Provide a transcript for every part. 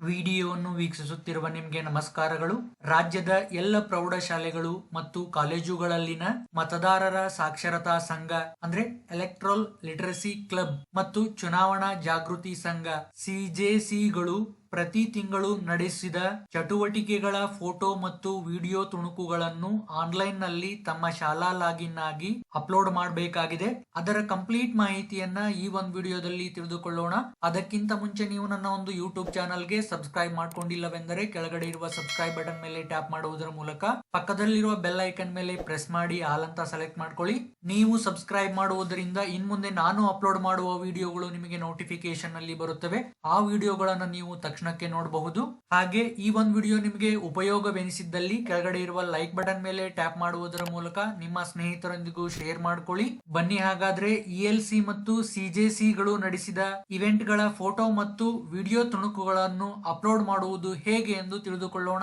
ವಿಡಿಯೋವನ್ನು ವೀಕ್ಷಿಸುತ್ತಿರುವ ನಿಮಗೆ ನಮಸ್ಕಾರಗಳು. ರಾಜ್ಯದ ಎಲ್ಲ ಪ್ರೌಢಶಾಲೆಗಳು ಮತ್ತು ಕಾಲೇಜುಗಳಲ್ಲಿನ ಮತದಾರರ ಸಾಕ್ಷರತಾ ಸಂಘ, ಅಂದ್ರೆ ಎಲೆಕ್ಟ್ರಲ್ ಲಿಟರಸಿ ಕ್ಲಬ್ ಮತ್ತು ಚುನಾವಣಾ ಜಾಗೃತಿ ಸಂಘ ಸಿಜೆಸಿಗಳು ಪ್ರತಿ ತಿಂಗಳು ನಡೆಸಿದ ಚಟುವಟಿಕೆಗಳ ಫೋಟೋ ಮತ್ತು ವಿಡಿಯೋ ತುಣುಕುಗಳನ್ನು ಆನ್ಲೈನ್ನಲ್ಲಿ ತಮ್ಮ ಶಾಲಾ ಲಾಗಿನ್ ಆಗಿ ಅಪ್ಲೋಡ್ ಮಾಡಬೇಕಾಗಿದೆ. ಅದರ ಕಂಪ್ಲೀಟ್ ಮಾಹಿತಿಯನ್ನ ಈ ಒಂದು ವಿಡಿಯೋದಲ್ಲಿ ತಿಳಿದುಕೊಳ್ಳೋಣ. ಅದಕ್ಕಿಂತ ಮುಂಚೆ ನೀವು ನನ್ನ ಒಂದು ಯೂಟ್ಯೂಬ್ ಚಾನಲ್ಗೆ ಸಬ್ಸ್ಕ್ರೈಬ್ ಮಾಡ್ಕೊಂಡಿಲ್ಲವೆಂದರೆ ಕೆಳಗಡೆ ಇರುವ ಸಬ್ಸ್ಕ್ರೈಬ್ ಬಟನ್ ಮೇಲೆ ಟ್ಯಾಪ್ ಮಾಡುವುದರ ಮೂಲಕ ಪಕ್ಕದಲ್ಲಿರುವ ಬೆಲ್ ಐಕನ್ ಮೇಲೆ ಪ್ರೆಸ್ ಮಾಡಿ ಆಲ್ ಅಂತ ಸೆಲೆಕ್ಟ್ ಮಾಡ್ಕೊಳ್ಳಿ. ನೀವು ಸಬ್ಸ್ಕ್ರೈಬ್ ಮಾಡುವುದರಿಂದ ಇನ್ ಮುಂದೆ ನಾನು ಅಪ್ಲೋಡ್ ಮಾಡುವ ವಿಡಿಯೋಗಳು ನಿಮಗೆ ನೋಟಿಫಿಕೇಶನ್ ಅಲ್ಲಿ ಬರುತ್ತವೆ. ಆ ವಿಡಿಯೋಗಳನ್ನು ನೀವು ತಕ್ಷಣಕ್ಕೆ ನೋಡಬಹುದು. ಹಾಗೆ ಈ ಒಂದು ವಿಡಿಯೋ ನಿಮಗೆ ಉಪಯೋಗವೆನಿಸಿದ್ದಲ್ಲಿ ಕೆಳಗಡೆ ಇರುವ ಲೈಕ್ ಬಟನ್ ಮೇಲೆ ಟ್ಯಾಪ್ ಮಾಡುವುದರ ಮೂಲಕ ನಿಮ್ಮ ಸ್ನೇಹಿತರೊಂದಿಗೂ ಶೇರ್ ಮಾಡ್ಕೊಳ್ಳಿ. ಬನ್ನಿ ಹಾಗಾದ್ರೆ ಇ ಎಲ್ ಸಿ ಮತ್ತು ಸಿಜೆಸಿ ಗಳು ನಡೆಸಿದ ಇವೆಂಟ್ಗಳ ಫೋಟೋ ಮತ್ತು ವಿಡಿಯೋ ತುಣುಕುಗಳನ್ನು ಅಪ್ಲೋಡ್ ಮಾಡುವುದು ಹೇಗೆ ಎಂದು ತಿಳಿದುಕೊಳ್ಳೋಣ.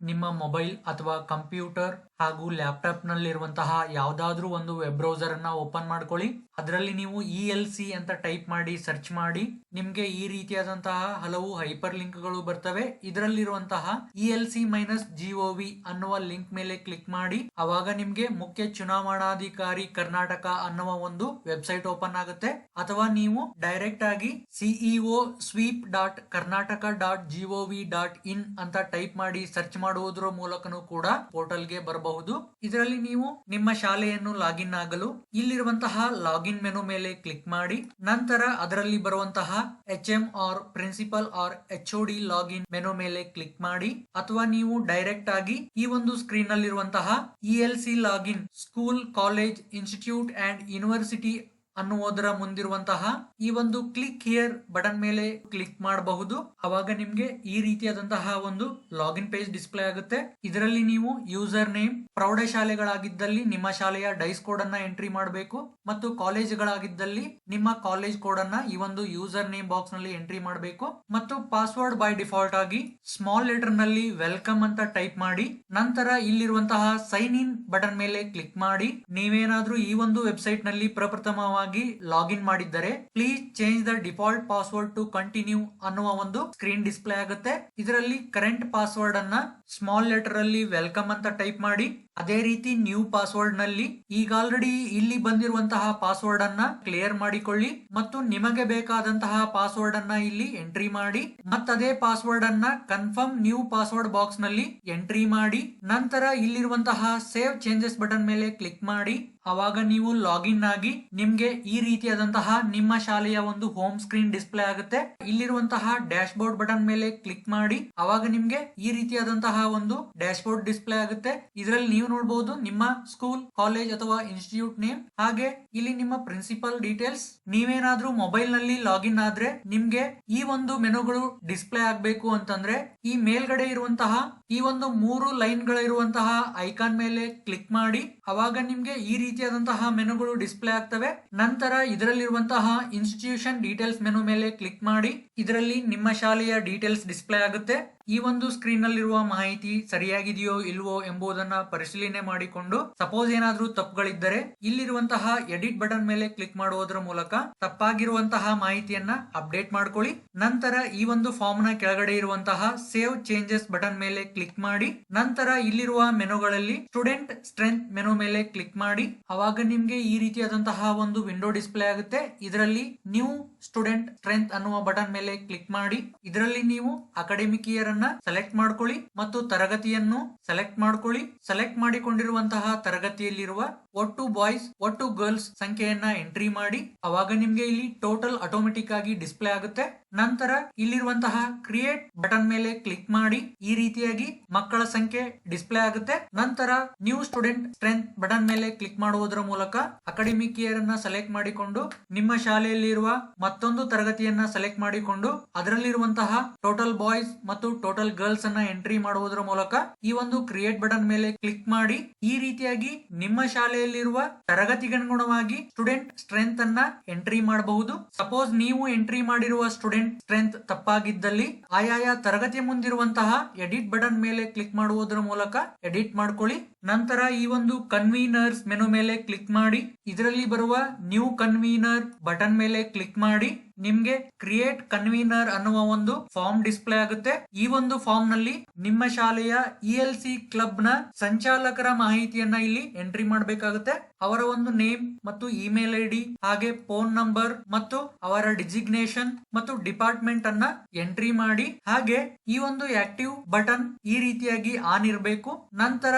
ನಿಮ್ಮ ಮೊಬೈಲ್ ಅಥವಾ ಕಂಪ್ಯೂಟರ್ ಹಾಗೂ ಲ್ಯಾಪ್ಟಾಪ್ ನಲ್ಲಿರುವಂತಹ ಯಾವ್ದಾದ್ರು ಒಂದು ವೆಬ್ ಬ್ರೌಸರ್ ಅನ್ನ ಓಪನ್ ಮಾಡ್ಕೊಳ್ಳಿ. ಅದರಲ್ಲಿ ನೀವು ಇ ಎಲ್ ಸಿ ಅಂತ ಟೈಪ್ ಮಾಡಿ, ಸರ್ಚ್ ಮಾಡಿ. ನಿಮ್ಗೆ ಈ ರೀತಿಯಾದಂತಹ ಹಲವು ಹೈಪರ್ ಲಿಂಕ್ಗಳು ಬರ್ತವೆ. ಇದರಲ್ಲಿರುವಂತಹ E L C minus G O V ಅನ್ನುವ ಲಿಂಕ್ ಮೇಲೆ ಕ್ಲಿಕ್ ಮಾಡಿ. ಅವಾಗ ನಿಮ್ಗೆ ಮುಖ್ಯ ಚುನಾವಣಾಧಿಕಾರಿ ಕರ್ನಾಟಕ ಅನ್ನುವ ಒಂದು ವೆಬ್ಸೈಟ್ ಓಪನ್ ಆಗುತ್ತೆ. ಅಥವಾ ನೀವು ಡೈರೆಕ್ಟ್ ಆಗಿ CEO sweep dot Karnataka dot G O V dot in ಅಂತ ಟೈಪ್ ಮಾಡಿ ಸರ್ಚ್ ಮಾಡುವುದರ ಮೂಲಕನೂ ಕೂಡ ಪೋರ್ಟಲ್ಗೆ ಬರಬಹುದು ಇದರಲ್ಲಿ ನೀವು ನಿಮ್ಮ ಶಾಲೆಯನ್ನು ಲಾಗಿನ್ ಆಗಲು ಇಲ್ಲಿರುವಂತಹ ಲಾಗಿನ್ ಮೆನು ಮೇಲೆ ಕ್ಲಿಕ್ ಮಾಡಿ, ನಂತರ ಅದರಲ್ಲಿ ಬರುವಂತಹ H M R principal R H D login menu ಮೇಲೆ ಕ್ಲಿಕ್ ಮಾಡಿ, ಅಥವಾ ನೀವು ಡೈರೆಕ್ಟ್ ಆಗಿ ಈ ಒಂದು screen ನಲ್ಲಿರುವಂತಹ E L C login school, college, institute and university ಅನ್ನುವುದರ ಮುಂದಿರುವಂತಹ ಈ ಒಂದು ಕ್ಲಿಕ್ ಹಿಯರ್ ಬಟನ್ ಮೇಲೆ ಕ್ಲಿಕ್ ಮಾಡಬಹುದು. ಅವಾಗ ನಿಮ್ಗೆ ಈ ರೀತಿಯಾದಂತಹ ಒಂದು ಲಾಗಿನ್ ಪೇಜ್ ಡಿಸ್ಪ್ಲೇ ಆಗುತ್ತೆ. ಇದರಲ್ಲಿ ನೀವು ಯೂಸರ್ ನೇಮ್ ಪ್ರೌಢಶಾಲೆಗಳಾಗಿದ್ದಲ್ಲಿ ನಿಮ್ಮ ಶಾಲೆಯ ಡೈಸ್ ಕೋಡ್ ಅನ್ನ ಎಂಟ್ರಿ ಮಾಡಬೇಕು ಮತ್ತು ಕಾಲೇಜುಗಳಾಗಿದ್ದಲ್ಲಿ ನಿಮ್ಮ ಕಾಲೇಜ್ ಕೋಡ್ ಅನ್ನ ಈ ಒಂದು ಯೂಸರ್ ನೇಮ್ ಬಾಕ್ಸ್ನಲ್ಲಿ ಎಂಟ್ರಿ ಮಾಡಬೇಕು. ಮತ್ತು ಪಾಸ್ವರ್ಡ್ ಬೈ ಡಿಫಾಲ್ಟ್ ಆಗಿ ಸ್ಮಾಲ್ ಲೆಟರ್ನಲ್ಲಿ ವೆಲ್ಕಮ್ ಅಂತ ಟೈಪ್ ಮಾಡಿ, ನಂತರ ಇಲ್ಲಿರುವಂತಹ ಸೈನ್ ಇನ್ ಬಟನ್ ಮೇಲೆ ಕ್ಲಿಕ್ ಮಾಡಿ, ನೀವೇನಾದ್ರೂ ಈ ಒಂದು ವೆಬ್ಸೈಟ್ನಲ್ಲಿ ಪ್ರಪ್ರಥಮವಾಗಿ ಲಾಗಿನ್ ಮಾಡಿದ್ದರೆ please change the default password to continue ಅನ್ನುವ ಒಂದು ಸ್ಕ್ರೀನ್ ಡಿಸ್ಪ್ಲೇ ಆಗುತ್ತೆ. ಇದರಲ್ಲಿ ಕರೆಂಟ್ ಪಾಸ್ವರ್ಡ್ ಅನ್ನ ಸ್ಮಾಲ್ ಲೆಟರ್ ಅಲ್ಲಿ ವೆಲ್ಕಮ್ ಅಂತ ಟೈಪ್ ಮಾಡಿ. ಅದೇ ರೀತಿ ನ್ಯೂ ಪಾಸ್ವರ್ಡ್ನಲ್ಲಿ ಈಗ ಆಲ್ರೆಡಿ ಇಲ್ಲಿ ಬಂದಿರುವಂತಹ ಪಾಸ್ವರ್ಡ್ ಅನ್ನ ಕ್ಲಿಯರ್ ಮಾಡಿಕೊಳ್ಳಿ ಮತ್ತು ನಿಮಗೆ ಬೇಕಾದಂತಹ ಪಾಸ್ವರ್ಡ್ ಅನ್ನ ಇಲ್ಲಿ ಎಂಟ್ರಿ ಮಾಡಿ ಮತ್ತದೇ ಪಾಸ್ವರ್ಡ್ ಅನ್ನ ಕನ್ಫರ್ಮ್ ನ್ಯೂ ಪಾಸ್ವರ್ಡ್ ಬಾಕ್ಸ್ನಲ್ಲಿ ಎಂಟ್ರಿ ಮಾಡಿ ನಂತರ ಇಲ್ಲಿರುವಂತಹ ಸೇವ್ ಚೇಂಜಸ್ ಬಟನ್ ಮೇಲೆ ಕ್ಲಿಕ್ ಮಾಡಿ. ಅವಾಗ ನೀವು ಲಾಗಿನ್ ಆಗಿ ನಿಮ್ಗೆ ಈ ರೀತಿಯಾದಂತಹ ನಿಮ್ಮ ಶಾಲೆಯ ಒಂದು ಹೋಮ್ ಸ್ಕ್ರೀನ್ ಡಿಸ್ಪ್ಲೇ ಆಗುತ್ತೆ. ಇಲ್ಲಿರುವಂತಹ ಡ್ಯಾಶ್ ಬೋರ್ಡ್ ಬಟನ್ ಮೇಲೆ ಕ್ಲಿಕ್ ಮಾಡಿ ಅವಾಗ ನಿಮ್ಗೆ ಈ ರೀತಿಯಾದಂತಹ ಒಂದು ಡ್ಯಾಶ್ ಬೋರ್ಡ್ ಡಿಸ್ಪ್ಲೇ ಆಗುತ್ತೆ. ಇದರಲ್ಲಿ ನೀವು ನೋಡಬಹುದು ನಿಮ್ಮ ಸ್ಕೂಲ್ ಕಾಲೇಜ್ ಅಥವಾ ಇನ್ಸ್ಟಿಟ್ಯೂಟ್ ನೇಮ್ ಹಾಗೆ ಇಲ್ಲಿ ನಿಮ್ಮ ಪ್ರಿನ್ಸಿಪಲ್ ಡೀಟೇಲ್ಸ್ ನೀವೇನಾದ್ರೂ ಮೊಬೈಲ್ನಲ್ಲಿ ಲಾಗಿನ್ ಆದ್ರೆ ನಿಮ್ಗೆ ಈ ಒಂದು ಮೆನುಗಳು ಡಿಸ್ಪ್ಲೇ ಆಗ್ಬೇಕು ಅಂತಂದ್ರೆ ಈ ಮೇಲ್ಗಡೆ ಇರುವಂತಹ ಈ ಒಂದು ಮೂರು ಲೈನ್ ಗಳಿರುವಂತಹ ಐಕಾನ್ ಮೇಲೆ ಕ್ಲಿಕ್ ಮಾಡಿ. ಅವಾಗ ನಿಮ್ಗೆ ಈ ರೀತಿಯಾದಂತಹ ಮೆನುಗಳು ಡಿಸ್ಪ್ಲೇ ಆಗ್ತವೆ. ನಂತರ ಇದರಲ್ಲಿರುವಂತಹ ಇನ್ಸ್ಟಿಟ್ಯೂಷನ್ ಡೀಟೇಲ್ಸ್ ಮೆನು ಮೇಲೆ ಕ್ಲಿಕ್ ಮಾಡಿ. ಇದರಲ್ಲಿ ನಿಮ್ಮ ಶಾಲೆಯ ಡೀಟೇಲ್ಸ್ ಡಿಸ್ಪ್ಲೇ ಆಗುತ್ತೆ. ಈ ಒಂದು ಸ್ಕ್ರೀನ್ ನಲ್ಲಿರುವ ಮಾಹಿತಿ ಸರಿಯಾಗಿದೆಯೋ ಇಲ್ವೋ ಎಂಬುದನ್ನ ಪರಿಶೀಲನೆ ಮಾಡಿಕೊಂಡು ಸಪೋಸ್ ಏನಾದ್ರೂ ತಪ್ಪುಗಳಿದ್ದರೆ ಇಲ್ಲಿರುವಂತಹ ಎಡಿಟ್ ಬಟನ್ ಮೇಲೆ ಕ್ಲಿಕ್ ಮಾಡುವುದರ ಮೂಲಕ ತಪ್ಪಾಗಿರುವಂತಹ ಮಾಹಿತಿಯನ್ನ ಅಪ್ಡೇಟ್ ಮಾಡ್ಕೊಳ್ಳಿ. ನಂತರ ಈ ಒಂದು ಫಾರ್ಮ್ನ ಕೆಳಗಡೆ ಇರುವಂತಹ ಸೇವ್ ಚೇಂಜಸ್ ಬಟನ್ ಮೇಲೆ ಕ್ಲಿಕ್ ಮಾಡಿ, ನಂತರ ಇಲ್ಲಿರುವ ಮೆನುಗಳಲ್ಲಿ ಸ್ಟೂಡೆಂಟ್ ಸ್ಟ್ರೆಂತ್ ಮೆನು ಮೇಲೆ ಕ್ಲಿಕ್ ಮಾಡಿ. ಅವಾಗ ನಿಮ್ಗೆ ಈ ರೀತಿಯಾದಂತಹ ಒಂದು ವಿಂಡೋ ಡಿಸ್ಪ್ಲೇ ಆಗುತ್ತೆ. ಇದರಲ್ಲಿ ನ್ಯೂ ಸ್ಟೂಡೆಂಟ್ ಸ್ಟ್ರೆಂತ್ ಅನ್ನುವ ಬಟನ್ ಮೇಲೆ ಕ್ಲಿಕ್ ಮಾಡಿ. ಇದರಲ್ಲಿ ನೀವು ಅಕಾಡೆಮಿಕ್ ಇಯರ್ ಅನ್ನ ಸೆಲೆಕ್ಟ್ ಮಾಡ್ಕೊಳ್ಳಿ ಮತ್ತು ತರಗತಿಯನ್ನು ಸೆಲೆಕ್ಟ್ ಮಾಡ್ಕೊಳ್ಳಿ. ಸೆಲೆಕ್ಟ್ ಮಾಡಿಕೊಂಡಿರುವಂತಹ ತರಗತಿಯಲ್ಲಿರುವ ಒಟ್ಟು ಬಾಯ್ಸ್, ಒಟ್ಟು ಗರ್ಲ್ಸ್ ಸಂಖ್ಯೆಯನ್ನ ಎಂಟ್ರಿ ಮಾಡಿ, ಅವಾಗ ನಿಮ್ಗೆ ಇಲ್ಲಿ ಟೋಟಲ್ ಆಟೋಮೆಟಿಕ್ ಆಗಿ ಡಿಸ್ಪ್ಲೇ ಆಗುತ್ತೆ. ನಂತರ ಇಲ್ಲಿರುವಂತಹ ಕ್ರಿಯೇಟ್ ಬಟನ್ ಮೇಲೆ ಕ್ಲಿಕ್ ಮಾಡಿ, ಈ ರೀತಿಯಾಗಿ ಮಕ್ಕಳ ಸಂಖ್ಯೆ ಡಿಸ್ಪ್ಲೇ ಆಗುತ್ತೆ. ನಂತರ ನ್ಯೂ ಸ್ಟೂಡೆಂಟ್ ಸ್ಟ್ರೆಂತ್ ಬಟನ್ ಮೇಲೆ ಕ್ಲಿಕ್ ಮಾಡುವುದರ ಮೂಲಕ ಅಕಾಡೆಮಿಕ್ ಇಯರ್ ಅನ್ನ ಸೆಲೆಕ್ಟ್ ಮಾಡಿಕೊಂಡು, ನಿಮ್ಮ ಶಾಲೆಯಲ್ಲಿರುವ ಮತ್ತೊಂದು ತರಗತಿಯನ್ನ ಸೆಲೆಕ್ಟ್ ಮಾಡಿಕೊಂಡು, ಅದರಲ್ಲಿರುವಂತಹ ಟೋಟಲ್ ಬಾಯ್ಸ್ ಮತ್ತು ಟೋಟಲ್ ಗರ್ಲ್ಸ್ ಅನ್ನ ಎಂಟ್ರಿ ಮಾಡುವುದರ ಮೂಲಕ ಈ ಒಂದು ಕ್ರಿಯೇಟ್ ಬಟನ್ ಮೇಲೆ ಕ್ಲಿಕ್ ಮಾಡಿ, ಈ ರೀತಿಯಾಗಿ ನಿಮ್ಮ ಶಾಲೆಯಲ್ಲಿರುವ ತರಗತಿಗನುಗುಣವಾಗಿ ಸ್ಟೂಡೆಂಟ್ ಸ್ಟ್ರೆಂತ್ ಅನ್ನ ಎಂಟ್ರಿ ಮಾಡಬಹುದು. ಸಪೋಸ್ ನೀವು ಎಂಟ್ರಿ ಮಾಡಿರುವ ಸ್ಟೂಡೆಂಟ್ ಸ್ಟ್ರೆಂತ್ ತಪ್ಪಾಗಿದ್ದಲ್ಲಿ ಆಯಾಯ ತರಗತಿ ಮುಂದಿರುವಂತಹ ಎಡಿಟ್ ಬಟನ್ ಮೇಲೆ ಕ್ಲಿಕ್ ಮಾಡುವುದರ ಮೂಲಕ ಎಡಿಟ್ ಮಾಡ್ಕೊಳ್ಳಿ. ನಂತರ ಈ ಒಂದು ಕನ್ವೀನರ್ಸ್ ಮೆನು ಮೇಲೆ ಕ್ಲಿಕ್ ಮಾಡಿ, ಇದರಲ್ಲಿ ಬರುವ ನ್ಯೂ ಕನ್ವೀನರ್ ಬಟನ್ ಮೇಲೆ ಕ್ಲಿಕ್ ಮಾಡಿ, ನಿಮ್ಗೆ ಕ್ರಿಯೇಟ್ ಕನ್ವೀನರ್ ಅನ್ನುವ ಒಂದು ಫಾರ್ಮ್ ಡಿಸ್ಪ್ಲೇ ಆಗುತ್ತೆ. ಈ ಒಂದು ಫಾರ್ಮ್ನಲ್ಲಿ ನಿಮ್ಮ ಶಾಲೆಯ ಇ ಎಲ್ ಸಿ ಕ್ಲಬ್ನ ಸಂಚಾಲಕರ ಮಾಹಿತಿಯನ್ನ ಇಲ್ಲಿ ಎಂಟ್ರಿ ಮಾಡಬೇಕಾಗುತ್ತೆ. ಅವರ ಒಂದು ನೇಮ್ ಮತ್ತು ಇಮೇಲ್ ಐ ಹಾಗೆ ಫೋನ್ ನಂಬರ್ ಮತ್ತು ಅವರ ಡಿಸಿಗ್ನೇಷನ್ ಮತ್ತು ಡಿಪಾರ್ಟ್ಮೆಂಟ್ ಅನ್ನ ಎಂಟ್ರಿ ಮಾಡಿ, ಹಾಗೆ ಈ ಒಂದು ಆಕ್ಟಿವ್ ಬಟನ್ ಈ ರೀತಿಯಾಗಿ ಆನ್ ಇರಬೇಕು. ನಂತರ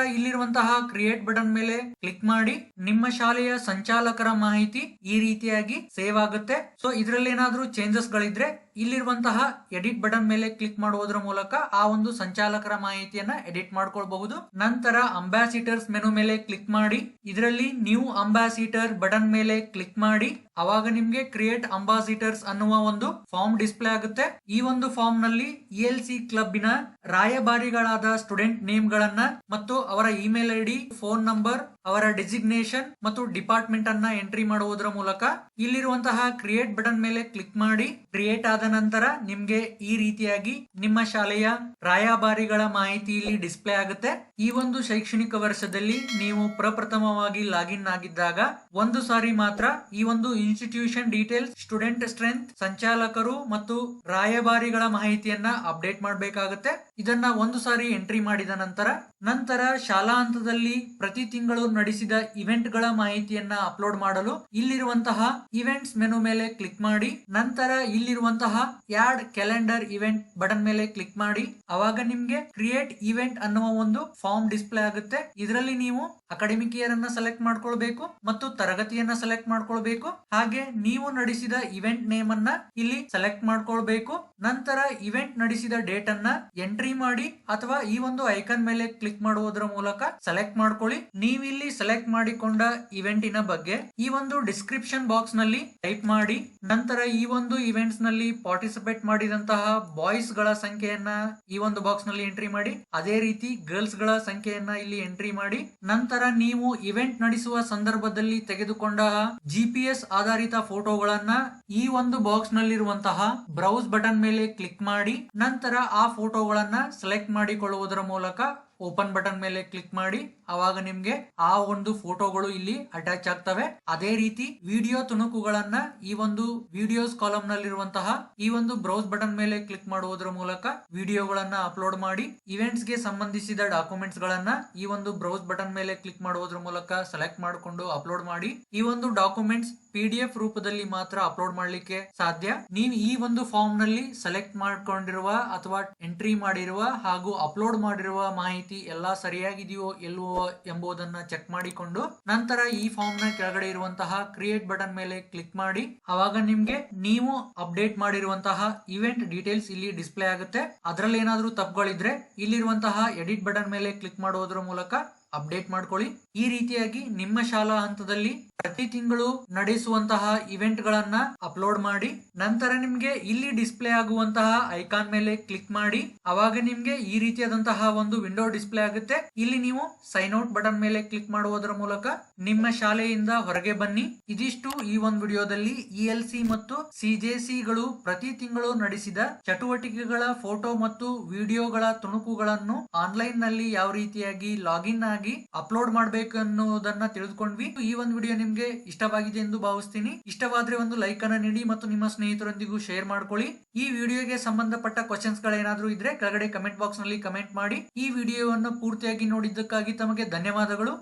ಇಲ್ಲಿರುವಂತಹ ಕ್ರಿಯೇಟ್ ಬಟನ್ ಮೇಲೆ ಕ್ಲಿಕ್ ಮಾಡಿ ನಿಮ್ಮ ಶಾಲೆಯ ಸಂಚಾಲಕರ ಮಾಹಿತಿ ಈ ರೀತಿಯಾಗಿ ಸೇವ್ ಆಗುತ್ತೆ. ಸೊ ಇದರಲ್ಲಿ ಏನಾದ್ರೂ ಚೇಂಜಸ್ ಗಳಿದ್ರೆ ಇಲ್ಲಿರುವಂತಹ ಎಡಿಟ್ ಬಟನ್ ಮೇಲೆ ಕ್ಲಿಕ್ ಮಾಡುವುದರ ಮೂಲಕ ಆ ಒಂದು ಸಂಚಾಲಕರ ಮಾಹಿತಿಯನ್ನ ಎಡಿಟ್ ಮಾಡ್ಕೊಳ್ಬಹುದು. ನಂತರ ಅಂಬಾಸಿಟರ್ಸ್ ಮೆನು ಮೇಲೆ ಕ್ಲಿಕ್ ಮಾಡಿ. ಇದರಲ್ಲಿ ನ್ಯೂ ಅಂಬಾಸಿಟರ್ ಬಟನ್ ಮೇಲೆ ಕ್ಲಿಕ್ ಮಾಡಿ. ಅವಾಗ ನಿಮ್ಗೆ ಕ್ರಿಯೇಟ್ ಅಂಬಾಸಿಟರ್ಸ್ ಅನ್ನುವ ಒಂದು ಫಾರ್ಮ್ ಡಿಸ್ಪ್ಲೇ ಆಗುತ್ತೆ. ಈ ಒಂದು ಫಾರ್ಮ್ನಲ್ಲಿ ಎಲ್ ಸಿ ಕ್ಲಬ್ಬಿನ ರಾಯಭಾರಿಗಳಾದ ಸ್ಟೂಡೆಂಟ್ ನೇಮ್ ಗಳನ್ನ ಮತ್ತು ಅವರ ಇಮೇಲ್ ಐಡಿ, ಫೋನ್ ನಂಬರ್ ಅವರ ಡೆಸಿಗ್ನೇಷನ್ ಮತ್ತು ಡಿಪಾರ್ಟ್ಮೆಂಟ್ ಅನ್ನ ಎಂಟ್ರಿ ಮಾಡುವುದರ ಮೂಲಕ ಇಲ್ಲಿರುವಂತಹ ಕ್ರಿಯೇಟ್ ಬಟನ್ ಮೇಲೆ ಕ್ಲಿಕ್ ಮಾಡಿ, ಕ್ರಿಯೇಟ್ ಆದ ನಂತರ ನಿಮ್ಗೆ ಈ ರೀತಿಯಾಗಿ ನಿಮ್ಮ ಶಾಲೆಯ ರಾಯಭಾರಿಗಳ ಮಾಹಿತಿ ಇಲ್ಲಿ ಡಿಸ್ಪ್ಲೇ ಆಗುತ್ತೆ. ಈ ಒಂದು ಶೈಕ್ಷಣಿಕ ವರ್ಷದಲ್ಲಿ ನೀವು ಪ್ರಪ್ರಥಮವಾಗಿ ಲಾಗಿನ್ ಆಗಿದ್ದಾಗ ಒಂದು ಸಾರಿ ಮಾತ್ರ ಈ ಒಂದು ಇನ್ಸ್ಟಿಟ್ಯೂಷನ್ ಡೀಟೇಲ್ಸ್, ಸ್ಟೂಡೆಂಟ್ ಸ್ಟ್ರೆಂತ್, ಸಂಚಾಲಕರು ಮತ್ತು ರಾಯಭಾರಿಗಳ ಮಾಹಿತಿಯನ್ನ ಅಪ್ಡೇಟ್ ಮಾಡಬೇಕಾಗುತ್ತೆ. ಇದನ್ನ ಒಂದು ಸಾರಿ ಎಂಟ್ರಿ ಮಾಡಿದ ನಂತರ ನಂತರ ಶಾಲಾ ಹಂತದಲ್ಲಿ ಪ್ರತಿ ತಿಂಗಳು ನಡೆಸಿದ ಇವೆಂಟ್ಗಳ ಮಾಹಿತಿಯನ್ನ ಅಪ್ಲೋಡ್ ಮಾಡಲು ಇಲ್ಲಿರುವಂತಹ ಇವೆಂಟ್ಸ್ ಮೆನು ಮೇಲೆ ಕ್ಲಿಕ್ ಮಾಡಿ, ನಂತರ ಇಲ್ಲಿರುವಂತಹ ಯಾಡ್ ಕ್ಯಾಲೆಂಡರ್ ಇವೆಂಟ್ ಬಟನ್ ಮೇಲೆ ಕ್ಲಿಕ್ ಮಾಡಿ, ಅವಾಗ ನಿಮ್ಗೆ ಕ್ರಿಯೇಟ್ ಇವೆಂಟ್ ಅನ್ನುವ ಒಂದು ಫಾರ್ಮ್ ಡಿಸ್ಪ್ಲೇ ಆಗುತ್ತೆ. ಇದರಲ್ಲಿ ನೀವು ಅಕಾಡೆಮಿಕ್ ಇಯರ್ ಅನ್ನ ಸೆಲೆಕ್ಟ್ ಮಾಡ್ಕೊಳ್ಬೇಕು ಮತ್ತು ತರಗತಿಯನ್ನ ಸೆಲೆಕ್ಟ್ ಮಾಡ್ಕೊಳ್ಬೇಕು. ಹಾಗೆ ನೀವು ನಡೆಸಿದ ಇವೆಂಟ್ ನೇಮ್ ಅನ್ನ ಇಲ್ಲಿ ಸೆಲೆಕ್ಟ್ ಮಾಡ್ಕೊಳ್ಬೇಕು. ನಂತರ ಇವೆಂಟ್ ನಡೆಸಿದ ಡೇಟ್ ಅನ್ನ ಎಂಟ್ರಿ ಮಾಡಿ ಅಥವಾ ಈ ಒಂದು ಐಕನ್ ಮೇಲೆ ಕ್ಲಿಕ್ ಮಾಡುವುದರ ಮೂಲಕ ಸೆಲೆಕ್ಟ್ ಮಾಡ್ಕೊಳ್ಳಿ. ನೀವಿಲ್ಲಿ ಸೆಲೆಕ್ಟ್ ಮಾಡಿಕೊಂಡ ಇವೆಂಟಿನ ಬಗ್ಗೆ ಈ ಒಂದು ಡಿಸ್ಕ್ರಿಪ್ಷನ್ ಬಾಕ್ಸ್ನಲ್ಲಿ ಟೈಪ್ ಮಾಡಿ. ನಂತರ ಈ ಒಂದು ಇವೆಂಟ್ಸ್ನಲ್ಲಿ ಪಾರ್ಟಿಸಿಪೇಟ್ ಮಾಡಿದಂತಹ ಬಾಯ್ಸ್ಗಳ ಸಂಖ್ಯೆಯನ್ನ ಈ ಒಂದು ಬಾಕ್ಸ್ನಲ್ಲಿ ಎಂಟ್ರಿ ಮಾಡಿ. ಅದೇ ರೀತಿ ಗರ್ಲ್ಸ್ಗಳ ಸಂಖ್ಯೆಯನ್ನ ಇಲ್ಲಿ ಎಂಟ್ರಿ ಮಾಡಿ. ನಂತರ ನೀವು ಇವೆಂಟ್ ನಡೆಸುವ ಸಂದರ್ಭದಲ್ಲಿ ತೆಗೆದುಕೊಂಡ ಜಿಪಿಎಸ್ ಆಧಾರಿತ ಫೋಟೋಗಳನ್ನ ಈ ಒಂದು ಬಾಕ್ಸ್ ನಲ್ಲಿರುವಂತಹ ಬ್ರೌಸ್ ಬಟನ್ ಮೇಲೆ ಕ್ಲಿಕ್ ಮಾಡಿ, ನಂತರ ಆ ಫೋಟೋಗಳನ್ನ ಸೆಲೆಕ್ಟ್ ಮಾಡಿಕೊಳ್ಳುವುದರ ಮೂಲಕ ಓಪನ್ ಬಟನ್ ಮೇಲೆ ಕ್ಲಿಕ್ ಮಾಡಿ, ಅವಾಗ ನಿಮ್ಗೆ ಆ ಒಂದು ಫೋಟೋಗಳು ಇಲ್ಲಿ ಅಟ್ಯಾಚ್ ಆಗ್ತವೆ. ಅದೇ ರೀತಿ ವಿಡಿಯೋ ತುಣುಕುಗಳನ್ನ ಈ ಒಂದು ವಿಡಿಯೋಸ್ ಕಾಲಮ್ ನಲ್ಲಿರುವಂತಹ ಈ ಒಂದು ಬ್ರೌಸ್ ಬಟನ್ ಮೇಲೆ ಕ್ಲಿಕ್ ಮಾಡುವುದರ ಮೂಲಕ ವಿಡಿಯೋಗಳನ್ನ ಅಪ್ಲೋಡ್ ಮಾಡಿ ಇವೆಂಟ್ಸ್ಗೆ ಸಂಬಂಧಿಸಿದ ಡಾಕ್ಯುಮೆಂಟ್ಸ್ ಗಳನ್ನ ಈ ಒಂದು ಬ್ರೌಸ್ ಬಟನ್ ಮೇಲೆ ಕ್ಲಿಕ್ ಮಾಡುವುದರ ಮೂಲಕ ಸೆಲೆಕ್ಟ್ ಮಾಡಿಕೊಂಡು ಅಪ್ಲೋಡ್ ಮಾಡಿ. ಈ ಒಂದು ಡಾಕ್ಯುಮೆಂಟ್ಸ್ ಪಿ ಡಿ ಎಫ್ ರೂಪದಲ್ಲಿ ಮಾತ್ರ ಅಪ್ಲೋಡ್ ಮಾಡಲಿಕ್ಕೆ ಸಾಧ್ಯ. ನೀವು ಈ ಒಂದು ಫಾರ್ಮ್ನಲ್ಲಿ ಸೆಲೆಕ್ಟ್ ಮಾಡ್ಕೊಂಡಿರುವ ಅಥವಾ ಎಂಟ್ರಿ ಮಾಡಿರುವ ಹಾಗೂ ಅಪ್ಲೋಡ್ ಮಾಡಿರುವ ಮಾಹಿತಿ ಎಲ್ಲಾ ಸರಿಯಾಗಿದೆಯೋ ಇಲ್ವೋ ಎಂಬುದನ್ನ ಚೆಕ್ ಮಾಡಿಕೊಂಡು ನಂತರ ಈ ಫಾರ್ಮ್ನ ಕೆಳಗಡೆ ಇರುವಂತಹ ಕ್ರಿಯೇಟ್ ಬಟನ್ ಮೇಲೆ ಕ್ಲಿಕ್ ಮಾಡಿ. ಅವಾಗ ನಿಮ್ಗೆ ನೀವು ಅಪ್ಡೇಟ್ ಮಾಡಿರುವಂತಹ ಇವೆಂಟ್ ಡೀಟೇಲ್ಸ್ ಇಲ್ಲಿ ಡಿಸ್ಪ್ಲೇ ಆಗುತ್ತೆ. ಅದರಲ್ಲಿ ಏನಾದ್ರೂ ತಪ್ಪುಗಳಿದ್ರೆ ಇಲ್ಲಿರುವಂತಹ ಎಡಿಟ್ ಬಟನ್ ಮೇಲೆ ಕ್ಲಿಕ್ ಮಾಡುವುದರ ಮೂಲಕ ಅಪ್ಡೇಟ್ ಮಾಡ್ಕೊಳ್ಳಿ. ಈ ರೀತಿಯಾಗಿ ನಿಮ್ಮ ಶಾಲಾ ಹಂತದಲ್ಲಿ ಪ್ರತಿ ತಿಂಗಳು ನಡೆಸುವಂತಹ ಇವೆಂಟ್ ಗಳನ್ನ ಅಪ್ಲೋಡ್ ಮಾಡಿ, ನಂತರ ನಿಮ್ಗೆ ಇಲ್ಲಿ ಡಿಸ್ಪ್ಲೇ ಆಗುವಂತಹ ಐಕಾನ್ ಮೇಲೆ ಕ್ಲಿಕ್ ಮಾಡಿ, ಅವಾಗ ನಿಮ್ಗೆ ಈ ರೀತಿಯಾದಂತಹ ಒಂದು ವಿಂಡೋ ಡಿಸ್ಪ್ಲೇ ಆಗುತ್ತೆ. ಇಲ್ಲಿ ನೀವು ಸೈನ್ ಔಟ್ ಬಟನ್ ಮೇಲೆ ಕ್ಲಿಕ್ ಮಾಡುವುದರ ಮೂಲಕ ನಿಮ್ಮ ಶಾಲೆಯಿಂದ ಹೊರಗೆ ಬನ್ನಿ. ಇದಿಷ್ಟು ಈ ಒಂದು ವಿಡಿಯೋದಲ್ಲಿ ಇ ಎಲ್ ಸಿ ಮತ್ತು ಸಿಜೆಸಿಗಳು ಗಳು ಪ್ರತಿ ತಿಂಗಳು ನಡೆಸಿದ ಚಟುವಟಿಕೆಗಳ ಫೋಟೋ ಮತ್ತು ವಿಡಿಯೋಗಳ ತುಣುಕುಗಳನ್ನು ಆನ್ಲೈನ್ನಲ್ಲಿ ಯಾವ ರೀತಿಯಾಗಿ ಲಾಗಿನ್ ಆಗಿ ಅಪ್ಲೋಡ್ ಮಾಡಬೇಕು ಅನ್ನೋದನ್ನ ತಿಳಿದುಕೊಂಡ್ವಿ. ಈ ಒಂದು ವಿಡಿಯೋ ನಿಮ್ಗೆ ಇಷ್ಟವಾಗಿದೆ ಎಂದು ಭಾವಿಸ್ತೀನಿ. ಇಷ್ಟವಾದ್ರೆ ಒಂದು ಲೈಕ್ ಅನ್ನ ನೀಡಿ ಮತ್ತು ನಿಮ್ಮ ಸ್ನೇಹಿತರೊಂದಿಗೂ ಶೇರ್ ಮಾಡ್ಕೊಳ್ಳಿ. ಈ ವಿಡಿಯೋಗೆ ಸಂಬಂಧಪಟ್ಟ ಕ್ವಶನ್ಸ್ ಗಳೇನಾದ್ರೂ ಇದ್ರೆ ಕೆಳಗಡೆ ಕಮೆಂಟ್ ಬಾಕ್ಸ್ನಲ್ಲಿ ಕಮೆಂಟ್ ಮಾಡಿ. ಈ ವಿಡಿಯೋವನ್ನು ಪೂರ್ತಿಯಾಗಿ ನೋಡಿದ್ದಕ್ಕಾಗಿ ತಮಗೆ ಧನ್ಯವಾದಗಳು.